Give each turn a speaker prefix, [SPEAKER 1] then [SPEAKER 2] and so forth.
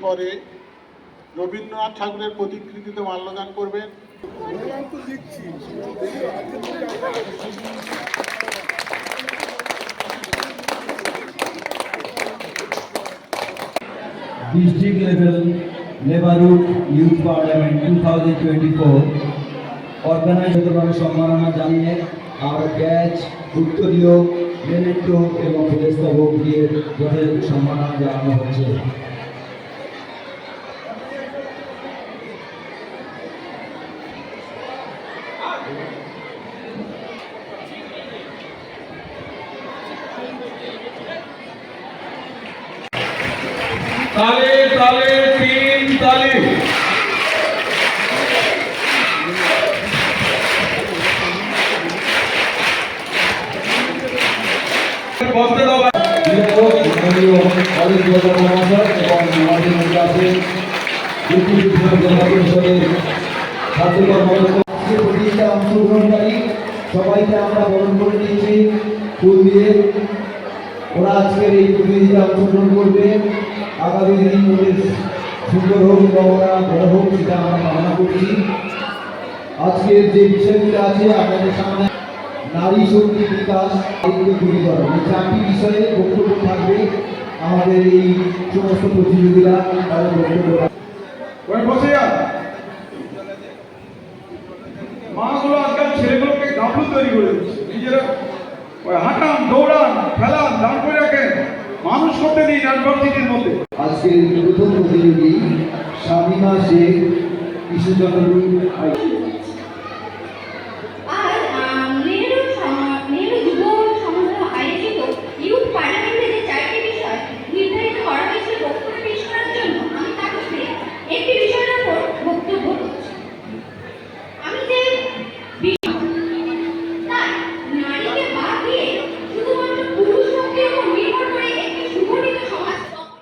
[SPEAKER 1] এরপরে রবীন্দ্রনাথ ঠাকুরের প্রতিকৃতিতে মাল্যদান করবেন।
[SPEAKER 2] District level Lebarut Youth Parliament 2024 অর্গানাইজভাবে সম্মাননা জানিয়ে আর ব্যাচ উত্তরীয় এবং পুরস্কারক দিয়ে যথাযথ সম্মাননা জানানো হচ্ছে। এবং আমাদের পরিষদের ছাত্র আজকে প্রতিযোগিতা অংশগ্রহণকারী, সবাইকে আমরা বরণ করে নিয়েছি ফুল দিয়ে। ওরা আজকের এই প্রতিযোগিতা অংশগ্রহণ করবে। আগামী দিন ওদের সুন্দর হোক এবং ওরা বড় হোক, সেটা আমরা কামনা করছি। আজকের যে বিষয়গুলো আছে, আপনাদের সামনে নারী শক্তি বিকাশ দায়িত্ব দূরীকরণ এই চারটি বিষয়ে বক্তব্য থাকবে আমাদের এই সমস্ত প্রতিযোগীরা, তাদের বক্তব্য
[SPEAKER 3] মাগুলো আজকাল ছেলেগুলোকে গাবলু তৈরি করে দিচ্ছে। নিজেরা ওই হাঁটান, দৌড়ান, খেলান দাঁড় করে রাখেন। মানুষ করতে নেই অ্যাডভার্সিটির মধ্যে।
[SPEAKER 2] আজকের প্রথম প্রতিযোগী শামিমা শেখ কৃষ্ণচন্দ্র